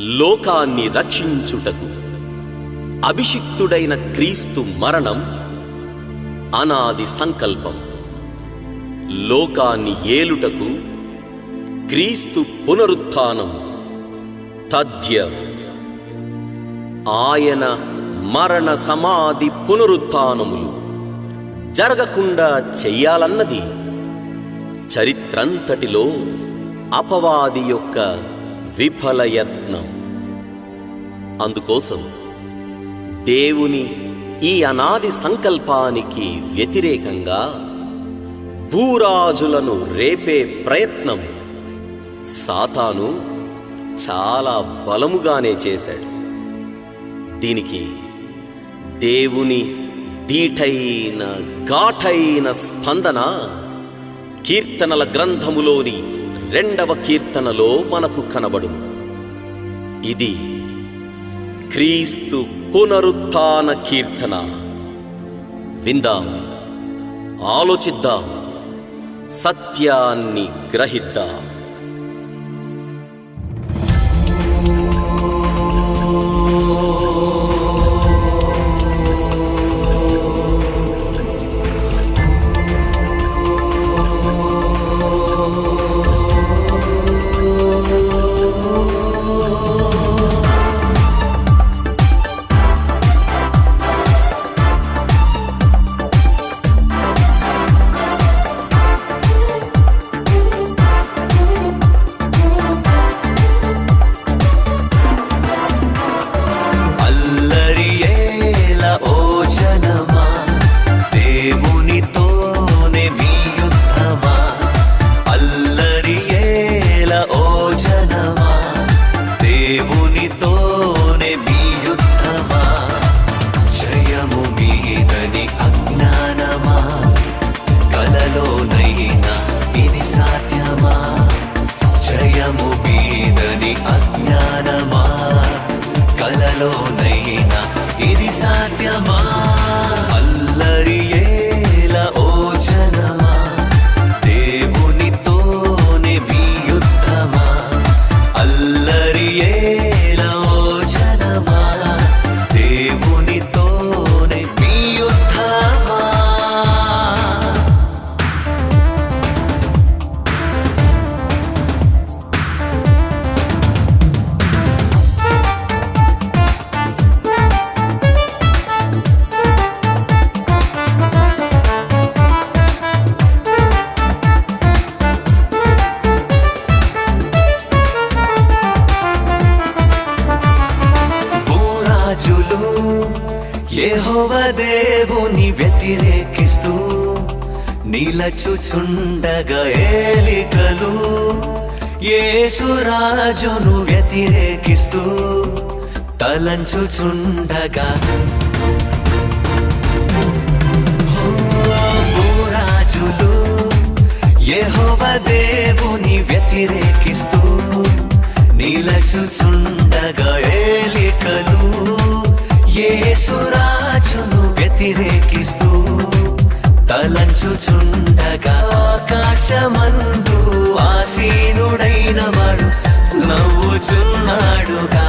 లోకాన్ని రక్షించుటకు. అభిషిక్తుడైన క్రీస్తు మరణం అనాది సంకల్పం. లోకాన్ని ఏలుటకు క్రీస్తు పునరుత్థానం. తథ్య. ఆయన మరణ సమాధి పునరుత్థానములు జరగకుండా చెయ్యాలన్నది చరిత్రంతటిలో అపవాది యొక్క విఫలయత్నం. అందుకోసం దేవుని ఈ అనాది సంకల్పానికి వ్యతిరేకంగా భూరాజులను రేపే ప్రయత్నం సాతాను చాలా బలముగానే చేశాడు. దీనికి దేవుని దీటైన ఘాటైన స్పందన కీర్తనల గ్రంథములోని రెండవ కీర్తనలో మనకు కనబడును. ఇది క్రీస్తు పునరుత్న కీర్తన. విందాం ఆలోచిద్దాం సత్యాన్ని గ్రహిద్దాం. అజ్ఞానమా కలలోనైనా ఇది సాధ్యమా? యెహోవ దేవుని వ్యతిరేకిస్తూ నిలచుచుండగా ఏలికలు యేసురాజును వ్యతిరేకిస్తూ తలంచుచుండగా. భూరాజులు యెహోవ దేవుని వ్యతిరేకిస్తూ నిలచుచుండగా తలంచుచుండగా ఆకాశమందు ఆసీనుడైన వాడు నవ్వుచున్నాడుగా.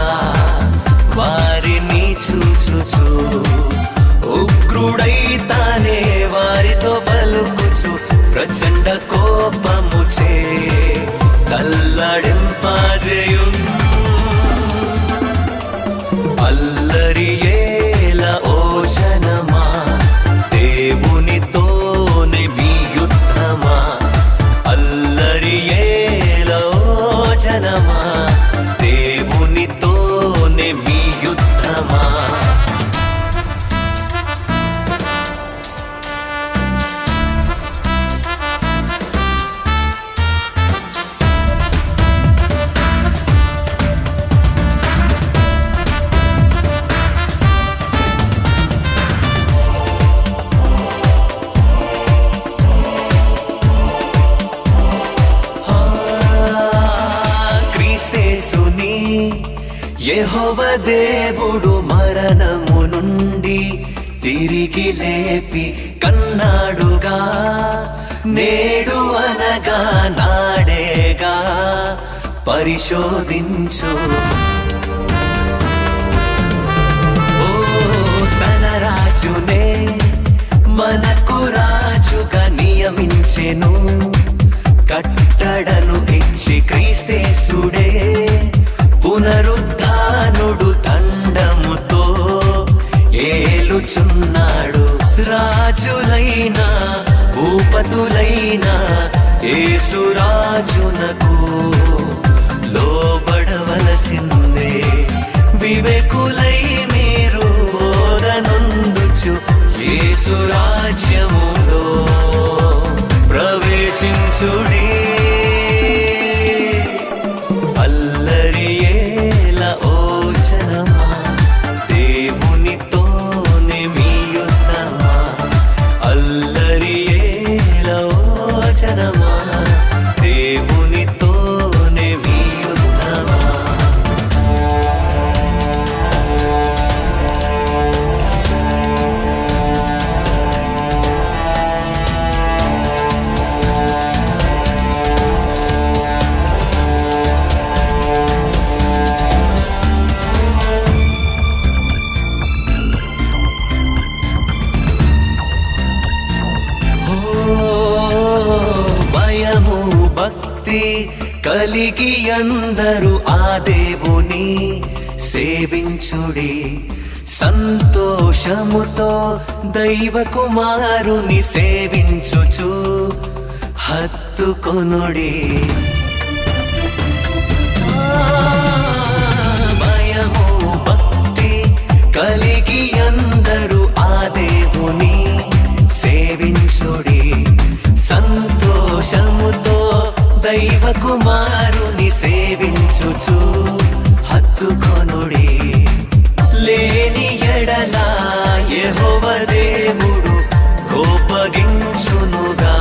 യുദ്ധമാ యహోవ దేవుడు మరణము నుండి తిరిగి లేపి కన్నాడుగా నేడు అనగా నాడేగా పరిశోధించు. రాజునే మనకు రాజుగా నియమించెను కట్టడను ఇచ్చి క్రీస్తే నిలిచున్నాడు రాజులైనా భూపతులైనా ఏసురాజునకు కలిగి అందరు ఆ దేవుని సేవించుడి. సంతోషముతో దైవ కుమారుని సేవించుచు హత్తుకొనుడి. యహోవ దేవుడు కోపగించునుగా.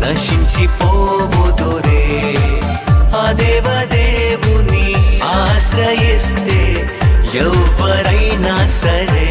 నశించిపోబుదురే ఆ దేవదేవుని ఆశ్రయిస్తే ఎవరైనా సరే.